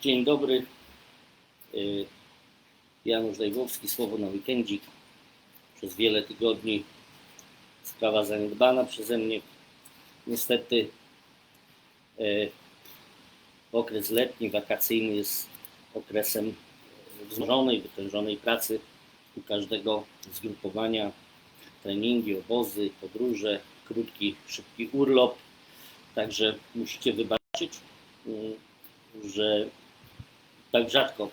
Dzień dobry. Y, Janusz Dajwowski, Słowo na Weekendzik. Przez wiele tygodni sprawa zaniedbana przeze mnie. Niestety y, okres letni, wakacyjny jest okresem wzmożonej, wytężonej pracy u każdego zgrupowania. Treningi, obozy, podróże, krótki, szybki urlop. Także musicie wybaczyć, y, że tak rzadko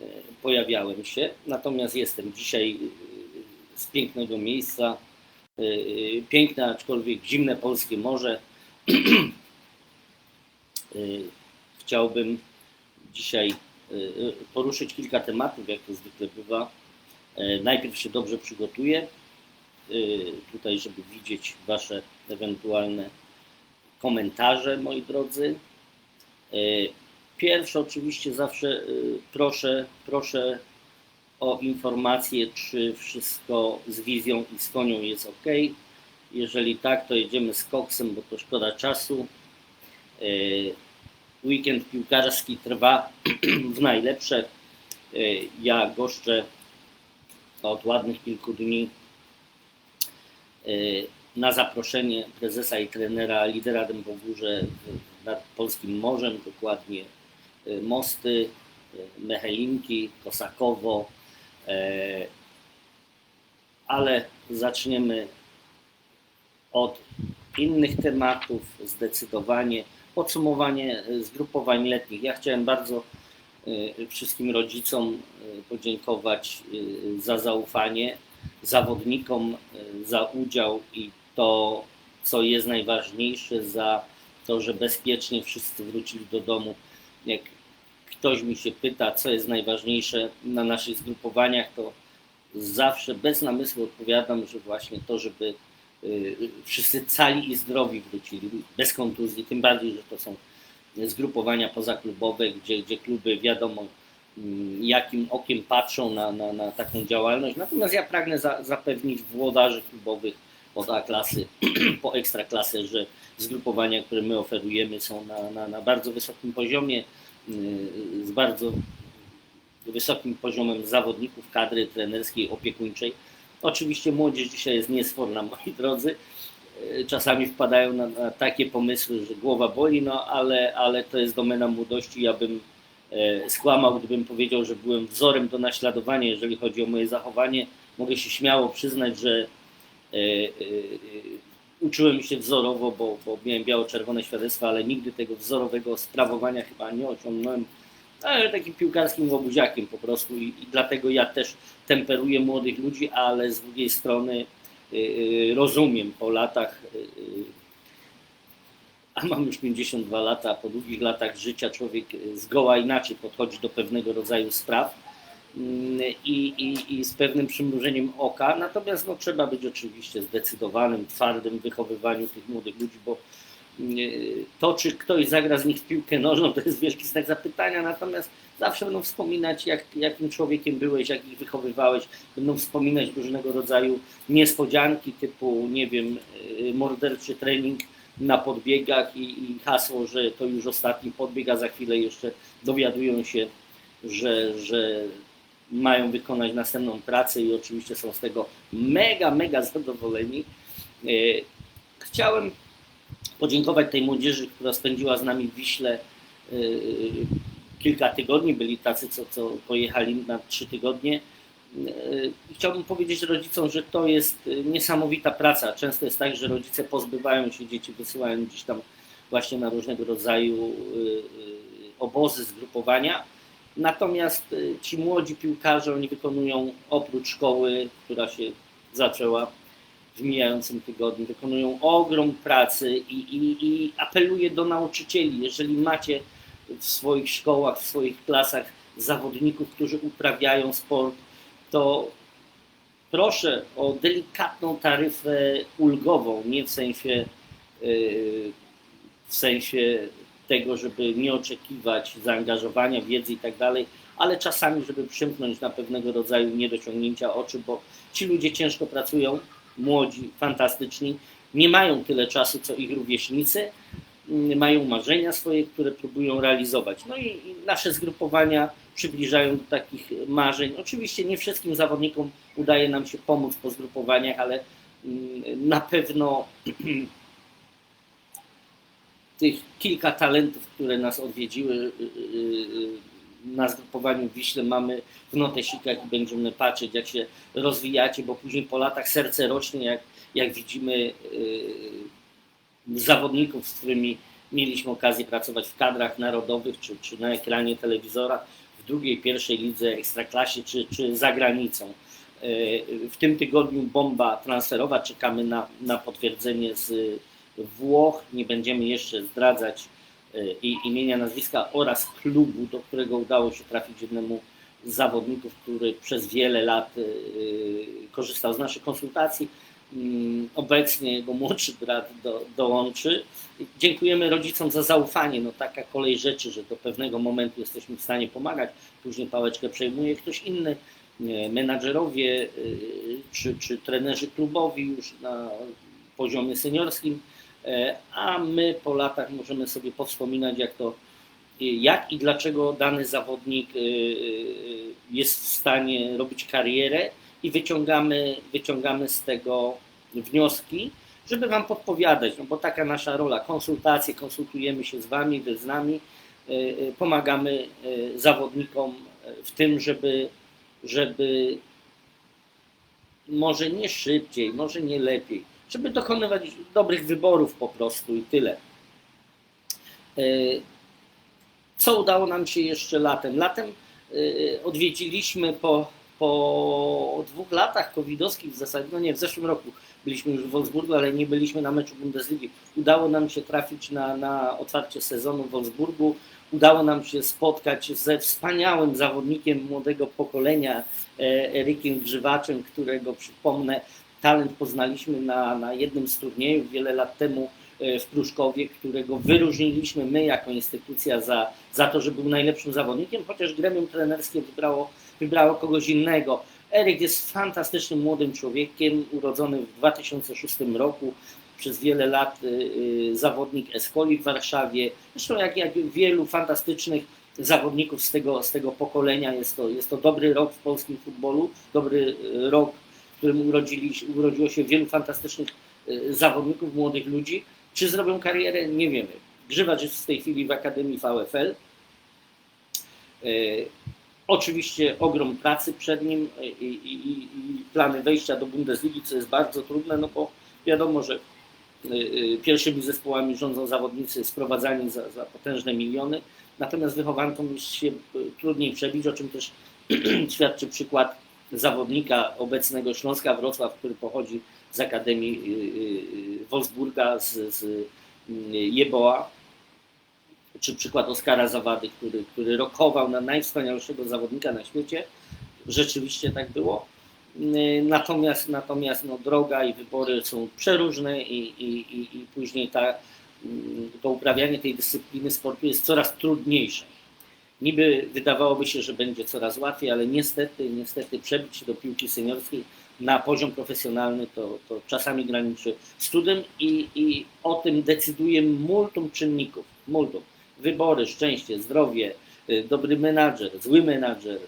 e, pojawiałem się. Natomiast jestem dzisiaj e, z pięknego miejsca. E, piękne, aczkolwiek zimne polskie morze. Chciałbym dzisiaj poruszyć kilka tematów, jak to zwykle bywa. Najpierw się dobrze przygotuję, tutaj, żeby widzieć Wasze ewentualne komentarze, moi drodzy. Pierwsze oczywiście zawsze y, proszę, proszę o informację, czy wszystko z wizją i z konią jest ok. Jeżeli tak, to jedziemy z koksem, bo to szkoda czasu. Y, weekend piłkarski trwa w najlepsze. Y, ja goszczę od ładnych kilku dni na zaproszenie prezesa i trenera lidera Dębogórze nad Polskim Morzem, dokładnie mosty, y, Mechelinki, Kosakowo, e, ale zaczniemy od innych tematów, zdecydowanie. Podsumowanie zgrupowań letnich. Ja chciałem bardzo y, wszystkim rodzicom podziękować za zaufanie, zawodnikom za udział i to, co jest najważniejsze, za to, że bezpiecznie wszyscy wrócili do domu. Jak ktoś mi się pyta, co jest najważniejsze na naszych zgrupowaniach, to zawsze bez namysłu odpowiadam, że właśnie to, żeby y, wszyscy cali i zdrowi wrócili, bez kontuzji, tym bardziej, że to są zgrupowania pozaklubowe, gdzie, gdzie kluby wiadomo mm, jakim okiem patrzą na, na, na taką działalność. Natomiast ja pragnę za, zapewnić włodarzy klubowych od A klasy po ekstra klasę, że zgrupowania, które my oferujemy są na, na, na bardzo wysokim poziomie. Y, z bardzo wysokim poziomem zawodników, kadry trenerskiej, opiekuńczej. Oczywiście młodzież dzisiaj jest niesforna, moi drodzy. Y, czasami wpadają na, na, takie pomysły, że głowa boli, no ale, ale to jest domena młodości. Ja bym e, skłamał, gdybym powiedział, że byłem wzorem do naśladowania, jeżeli chodzi o moje zachowanie. Mogę się śmiało przyznać, że e, e, uczyłem się wzorowo, bo, bo miałem biało-czerwone świadectwa, ale nigdy tego wzorowego sprawowania chyba nie osiągnąłem. Ale takim piłkarskim łobuziakiem po prostu i, i dlatego ja też temperuję młodych ludzi, ale z drugiej strony yy, rozumiem po latach, yy, a mam już 52 lata, po długich latach życia człowiek zgoła inaczej podchodzi do pewnego rodzaju spraw i, i, i z pewnym przymrużeniem oka. Natomiast no, trzeba być oczywiście zdecydowanym, twardym w wychowywaniu tych młodych ludzi, bo to, czy ktoś zagra z nich w piłkę nożną, to jest wielki znak zapytania, natomiast zawsze będą wspominać, jak, jakim człowiekiem byłeś, jak ich wychowywałeś, będą wspominać różnego rodzaju niespodzianki typu, nie wiem, y, morderczy trening na podbiegach i, i hasło, że to już ostatni podbieg, a za chwilę jeszcze dowiadują się, że, że mają wykonać następną pracę i oczywiście są z tego mega, mega zadowoleni. E, chciałem podziękować tej młodzieży, która spędziła z nami w Wiśle e, kilka tygodni. Byli tacy, co, co pojechali na trzy tygodnie. E, chciałbym powiedzieć rodzicom, że to jest niesamowita praca. Często jest tak, że rodzice pozbywają się dzieci, wysyłają gdzieś tam właśnie na różnego rodzaju obozy, zgrupowania Natomiast y, ci młodzi piłkarze, oni wykonują oprócz szkoły, która się zaczęła w mijającym tygodniu, wykonują ogrom pracy i, i, i apeluję do nauczycieli, jeżeli macie w swoich szkołach, w swoich klasach zawodników, którzy uprawiają sport, to proszę o delikatną taryfę ulgową, nie w sensie, y, w sensie tego, żeby nie oczekiwać zaangażowania, wiedzy i tak dalej, ale czasami, żeby przymknąć na pewnego rodzaju niedociągnięcia oczy, bo ci ludzie ciężko pracują, młodzi, fantastyczni, nie mają tyle czasu, co ich rówieśnicy, mm, mają marzenia swoje, które próbują realizować. No i, i nasze zgrupowania przybliżają do takich marzeń. Oczywiście nie wszystkim zawodnikom udaje nam się pomóc po zgrupowaniach, ale mm, na pewno tych kilka talentów, które nas odwiedziły y, y, y, na zgrupowaniu w Wiśle mamy w notesikach i będziemy patrzeć, jak się rozwijacie, bo później po latach serce rośnie, jak, jak widzimy zawodników, z którymi mieliśmy okazję pracować w kadrach narodowych, czy, czy na ekranie telewizora, w drugiej, pierwszej lidze, ekstraklasie, czy, czy za granicą. W tym tygodniu bomba transferowa, czekamy na, na potwierdzenie z Włoch, nie będziemy jeszcze zdradzać e, i imienia, nazwiska oraz klubu, do którego udało się trafić jednemu z zawodników, który przez wiele lat e, korzystał z naszych konsultacji. Mm, obecnie jego młodszy brat do, dołączy. Dziękujemy rodzicom za zaufanie. No taka kolej rzeczy, że do pewnego momentu jesteśmy w stanie pomagać, później pałeczkę przejmuje ktoś inny. Menadżerowie e, czy, czy trenerzy klubowi już na poziomie seniorskim a my po latach możemy sobie powspominać, jak to, jak i dlaczego dany zawodnik e, e, jest w stanie robić karierę i wyciągamy, wyciągamy z tego wnioski, żeby Wam podpowiadać, no bo taka nasza rola, konsultacje, konsultujemy się z Wami, Wy z nami, pomagamy zawodnikom w tym, żeby, żeby może nie szybciej, może nie lepiej, żeby dokonywać dobrych wyborów po prostu i tyle. E, co udało nam się jeszcze latem? Latem e, odwiedziliśmy po, po dwóch latach covidowskich w zasadzie, no nie, w zeszłym roku byliśmy już w Wolfsburgu, ale nie byliśmy na meczu Bundesligi. Udało nam się trafić na, na otwarcie sezonu w Wolfsburgu. Udało nam się spotkać ze wspaniałym zawodnikiem młodego pokolenia, e, Erykiem Grzywaczem, którego przypomnę, talent poznaliśmy na, na jednym z turniejów wiele lat temu e, w Pruszkowie, którego wyróżniliśmy my jako instytucja za, za to, że był najlepszym zawodnikiem, chociaż gremium trenerskie wybrało, wybrało kogoś innego. Eryk jest fantastycznym młodym człowiekiem, urodzony w 2006 roku, przez wiele lat y, y, zawodnik Escoli w Warszawie. Zresztą jak, jak wielu fantastycznych zawodników z tego, z tego pokolenia, jest to, jest to dobry rok w polskim futbolu, dobry rok w którym urodzili, urodziło się wielu fantastycznych e, zawodników, młodych ludzi. Czy zrobią karierę? Nie wiemy. Grzywacz jest w tej chwili w Akademii VFL. E, oczywiście ogrom pracy przed nim i, i, i, plany wejścia do Bundesligi, co jest bardzo trudne, no bo wiadomo, że e, pierwszymi zespołami rządzą zawodnicy sprowadzani za, za potężne miliony, natomiast wychowankom jest się trudniej przebić, o czym też świadczy przykład zawodnika obecnego Śląska Wrocław, który pochodzi z Akademii y, y, Wolfsburga, z, z y, Jeboa, czy przykład Oskara Zawady, który, który rokował na najwspanialszego zawodnika na świecie. Rzeczywiście tak było. Natomiast, natomiast no, droga i wybory są przeróżne i, i, i, i później ta, to uprawianie tej dyscypliny sportu jest coraz trudniejsze. Niby wydawałoby się, że będzie coraz łatwiej, ale niestety, niestety przebić się do piłki seniorskiej na poziom profesjonalny to, to czasami graniczy z trudem i, i o tym decyduje multum czynników. Multum. Wybory, szczęście, zdrowie, y, dobry menadżer, zły menadżer, y,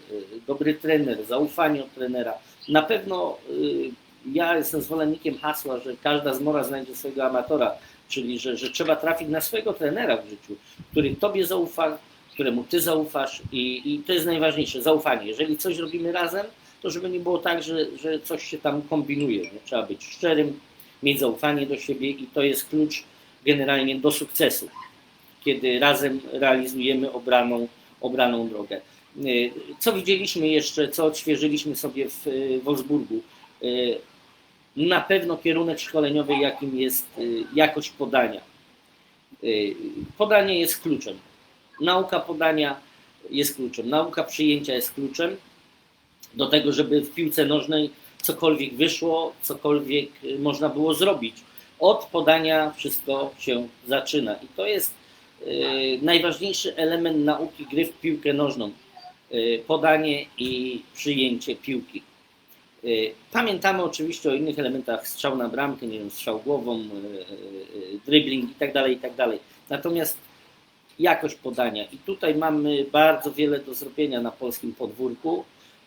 dobry trener, zaufanie od trenera. Na pewno y, ja jestem zwolennikiem hasła, że każda zmora znajdzie swojego amatora, czyli że, że trzeba trafić na swojego trenera w życiu, który tobie zaufa, któremu ty zaufasz i, i to jest najważniejsze, zaufanie. Jeżeli coś robimy razem, to żeby nie było tak, że, że coś się tam kombinuje. Nie? Trzeba być szczerym, mieć zaufanie do siebie i to jest klucz generalnie do sukcesu, kiedy razem realizujemy obraną, obraną drogę. Y, co widzieliśmy jeszcze, co odświeżyliśmy sobie w y, Wolfsburgu? Y, na pewno kierunek szkoleniowy, jakim jest jakość podania. Podanie jest kluczem. Nauka podania jest kluczem, nauka przyjęcia jest kluczem do tego, żeby w piłce nożnej cokolwiek wyszło, cokolwiek y, można było zrobić. Od podania wszystko się zaczyna i to jest y, najważniejszy element nauki gry w piłkę nożną. Y, podanie i przyjęcie piłki. Pamiętamy oczywiście o innych elementach, strzał na bramkę, nie wiem, strzał głową, dribbling itd., tak itd. Tak Natomiast jakość podania i tutaj mamy bardzo wiele do zrobienia na polskim podwórku.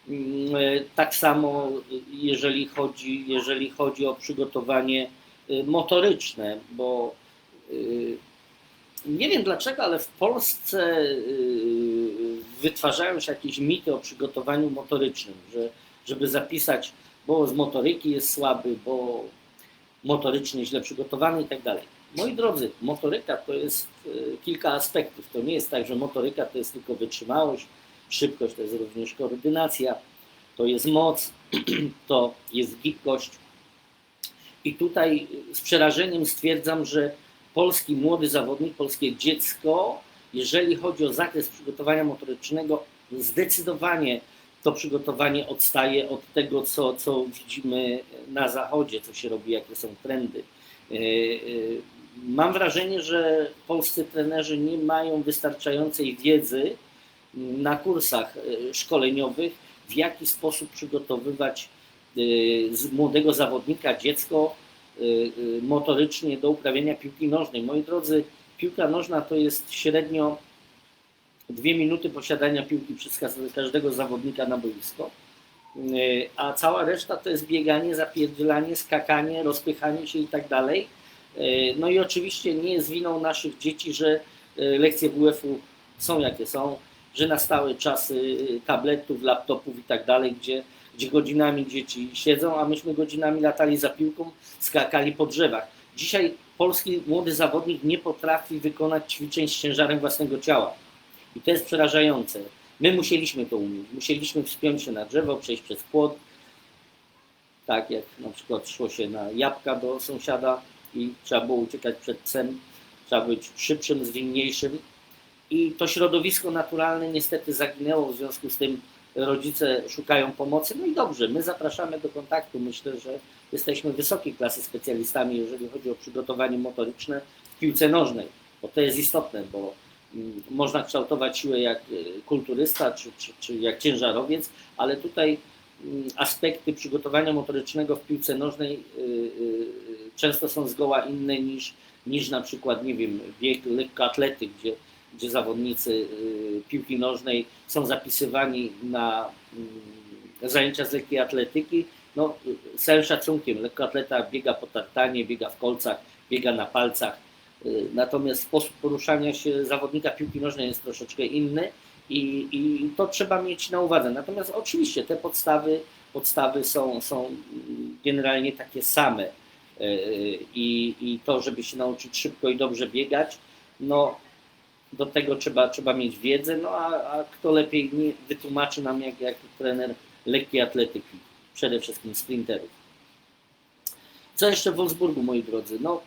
Mm, tak samo jeżeli chodzi, jeżeli chodzi o przygotowanie y, motoryczne, bo y, nie wiem dlaczego, ale w Polsce y, wytwarzają się jakieś mity o przygotowaniu motorycznym, że żeby zapisać, bo z motoryki jest słaby, bo motorycznie źle przygotowany i tak dalej. Moi drodzy, motoryka to jest kilka aspektów. To nie jest tak, że motoryka to jest tylko wytrzymałość, szybkość to jest również koordynacja, to jest moc, to jest gibkość. I tutaj z przerażeniem stwierdzam, że polski młody zawodnik, polskie dziecko, jeżeli chodzi o zakres przygotowania motorycznego, zdecydowanie to przygotowanie odstaje od tego, co, co widzimy na zachodzie, co się robi, jakie są trendy. E, e, mam wrażenie, że polscy trenerzy nie mają wystarczającej wiedzy na kursach e, szkoleniowych, w jaki sposób przygotowywać z młodego zawodnika dziecko motorycznie do uprawiania piłki nożnej. Moi drodzy, piłka nożna to jest średnio dwie minuty posiadania piłki przez każdego zawodnika na boisko, a cała reszta to jest bieganie, zapierdzielanie, skakanie, rozpychanie się i tak dalej. No i oczywiście nie jest winą naszych dzieci, że lekcje WF-u są jakie są, że nastały czasy tabletów, laptopów i tak dalej, gdzie, gdzie godzinami dzieci siedzą, a myśmy godzinami latali za piłką, skakali po drzewach. Dzisiaj polski młody zawodnik nie potrafi wykonać ćwiczeń z ciężarem własnego ciała. I to jest przerażające. My musieliśmy to umieć. Musieliśmy wspiąć się na drzewo, przejść przez płot. Tak jak na przykład szło się na jabłka do sąsiada i trzeba było uciekać przed psem. Trzeba być szybszym, zwinniejszym. I to środowisko naturalne niestety zaginęło, w związku z tym rodzice szukają pomocy. No i dobrze, my zapraszamy do kontaktu. Myślę, że jesteśmy wysokiej klasy specjalistami, jeżeli chodzi o przygotowanie motoryczne w piłce nożnej, bo to jest istotne, bo mm, można kształtować siłę jak y, kulturysta czy, czy, czy jak ciężarowiec, ale tutaj mm, aspekty przygotowania motorycznego w piłce nożnej y, y, często są zgoła inne niż, niż na przykład, nie wiem, wiek lekkoatlety, gdzie gdzie zawodnicy y, piłki nożnej są zapisywani na mm, zajęcia z lekkiej atletyki. No, z całym szacunkiem, lekkoatleta biega po tartanie, biega w kolcach, biega na palcach, y, natomiast sposób poruszania się zawodnika piłki nożnej jest troszeczkę inny i, i to trzeba mieć na uwadze. Natomiast oczywiście te podstawy, podstawy są, są generalnie takie same i, i to, żeby się nauczyć szybko i dobrze biegać, no do tego trzeba, trzeba mieć wiedzę, no a, a kto lepiej nie wytłumaczy nam jak, jak trener lekkiej atletyki, przede wszystkim sprinterów. Co jeszcze w Wolfsburgu, moi drodzy? No,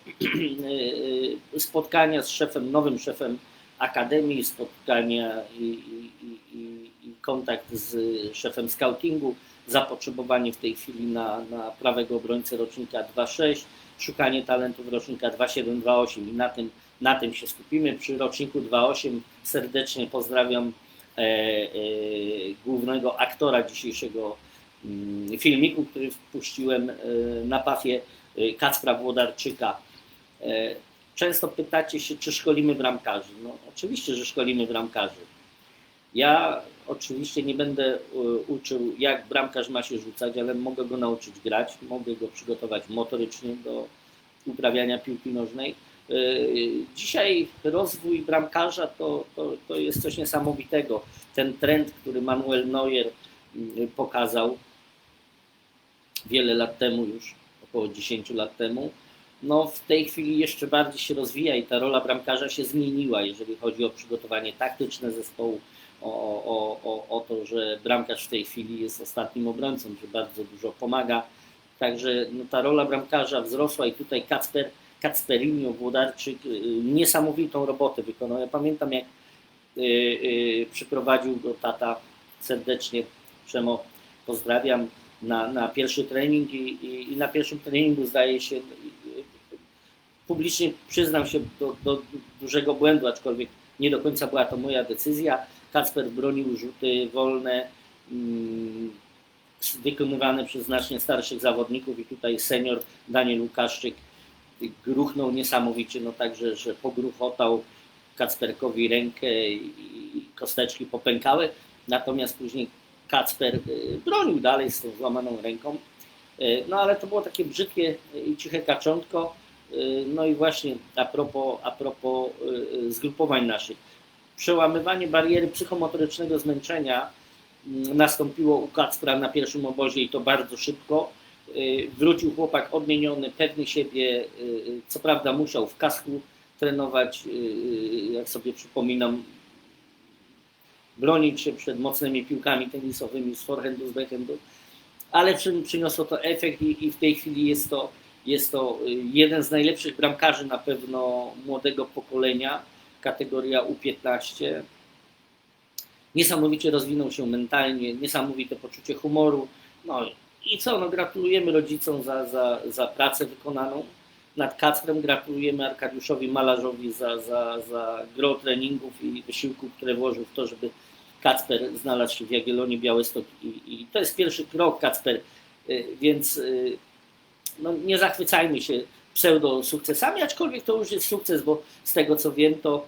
spotkania z szefem, nowym szefem akademii, spotkania i, i, i, i kontakt z szefem scoutingu, zapotrzebowanie w tej chwili na, na prawego obrońcę rocznika 2.6, szukanie talentów rocznika 2.7, i na tym na tym się skupimy. Przy roczniku 2.8 serdecznie pozdrawiam e, e, głównego aktora dzisiejszego mm, filmiku, który wpuściłem e, na pafie e, Kacpra Włodarczyka. E, często pytacie się, czy szkolimy bramkarzy. No, oczywiście, że szkolimy bramkarzy. Ja oczywiście nie będę e, uczył, jak bramkarz ma się rzucać, ale mogę go nauczyć grać, mogę go przygotować motorycznie do uprawiania piłki nożnej Y, dzisiaj rozwój bramkarza to, to, to jest coś niesamowitego. Ten trend, który Manuel Neuer y, pokazał wiele lat temu już, około 10 lat temu, no w tej chwili jeszcze bardziej się rozwija i ta rola bramkarza się zmieniła, jeżeli chodzi o przygotowanie taktyczne zespołu, o, o, o, o to, że bramkarz w tej chwili jest ostatnim obrońcą, że bardzo dużo pomaga. Także no, ta rola bramkarza wzrosła i tutaj Kacper Kacperinio, Włodarczyk y, niesamowitą robotę wykonał. Ja pamiętam, jak y, y, przyprowadził go tata serdecznie, Przemo pozdrawiam, na, na pierwszy trening i, i, i na pierwszym treningu zdaje się, publicznie przyznam się do, do dużego błędu, aczkolwiek nie do końca była to moja decyzja. Kacper bronił rzuty wolne, mm, wykonywane przez znacznie starszych zawodników i tutaj senior Daniel Łukaszczyk gruchnął niesamowicie, no także, że pogruchotał Kacperkowi rękę i kosteczki popękały, natomiast później Kacper y, bronił dalej z tą złamaną ręką. Y, No ale to było takie brzydkie i ciche kaczątko. Y, No i właśnie a propos, a propos zgrupowań naszych. Przełamywanie bariery psychomotorycznego zmęczenia mm, nastąpiło u Kacpra na pierwszym obozie i to bardzo szybko. Y, Wrócił chłopak odmieniony, pewny siebie. y, y, Co prawda musiał w kasku trenować, jak sobie przypominam, bronić się przed mocnymi piłkami tenisowymi z forehandu, z backhandu, ale przy, przyniosło to efekt i, i w tej chwili jest to, jest to jeden z najlepszych bramkarzy na pewno młodego pokolenia, kategoria U15. Niesamowicie rozwinął się mentalnie, niesamowite poczucie humoru. No i co, no gratulujemy rodzicom za, za, za pracę wykonaną nad Kacprem, gratulujemy Arkadiuszowi Malarzowi za, za, za gro treningów i wysiłku, które włożył w to, żeby Kacper znalazł się w Jagiellonii Białystok i, i to jest pierwszy krok Kacper, y, więc y, no, nie zachwycajmy się pseudo sukcesami, aczkolwiek to już jest sukces, bo z tego co wiem, to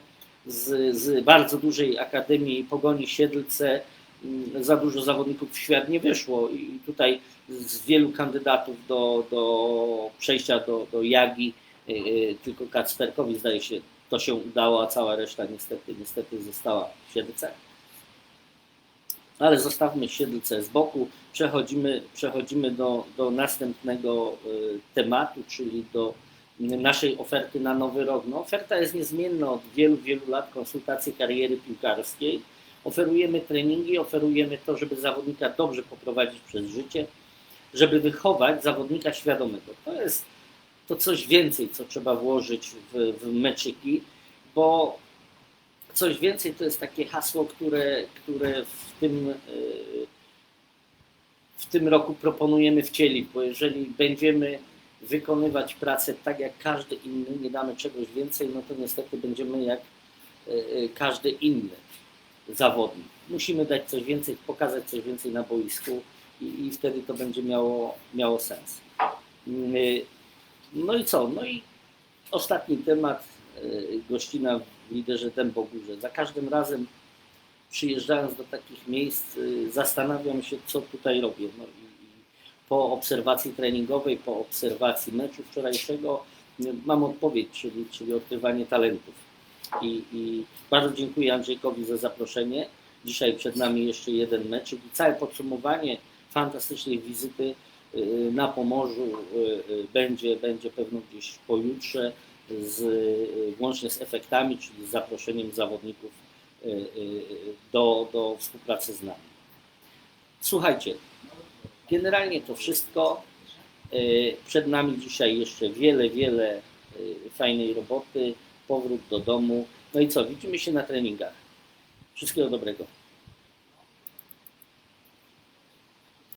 z, z bardzo dużej Akademii Pogoni Siedlce mm, za dużo zawodników w świat nie wyszło i tutaj z wielu kandydatów do, do przejścia do, do Jagi, y, y, tylko Kacperkowi zdaje się to się udało, a cała reszta niestety, niestety została w Siedlce. Ale zostawmy Siedlce z boku, przechodzimy, przechodzimy do, do następnego y, tematu, czyli do naszej oferty na nowy rok. No, oferta jest niezmienna od wielu, wielu lat, konsultacji kariery piłkarskiej. Oferujemy treningi, oferujemy to, żeby zawodnika dobrze poprowadzić przez życie, żeby wychować zawodnika świadomego. To jest to coś więcej, co trzeba włożyć w, w meczyki, bo coś więcej to jest takie hasło, które, które w tym, y, w tym roku proponujemy wcielić, bo jeżeli będziemy wykonywać pracę tak jak każdy inny, nie damy czegoś więcej, no to niestety będziemy jak y, y, każdy inny zawodnik. Musimy dać coś więcej, pokazać coś więcej na boisku i, i wtedy to będzie miało, miało sens. Y, No i co? No i ostatni temat, gościna w liderze Dębogórze. Za każdym razem przyjeżdżając do takich miejsc zastanawiam się, co tutaj robię. No po obserwacji treningowej, po obserwacji meczu wczorajszego mam odpowiedź, czyli, czyli odkrywanie talentów. I, I bardzo dziękuję Andrzejkowi za zaproszenie. Dzisiaj przed nami jeszcze jeden mecz i całe podsumowanie fantastycznej wizyty y, na Pomorzu y, y, będzie, będzie pewno gdzieś pojutrze, z, łącznie z efektami, czyli z zaproszeniem zawodników do, do współpracy z nami. Słuchajcie, generalnie to wszystko. Y, Przed nami dzisiaj jeszcze wiele, wiele y, fajnej roboty, powrót do domu. No i co, widzimy się na treningach. Wszystkiego dobrego.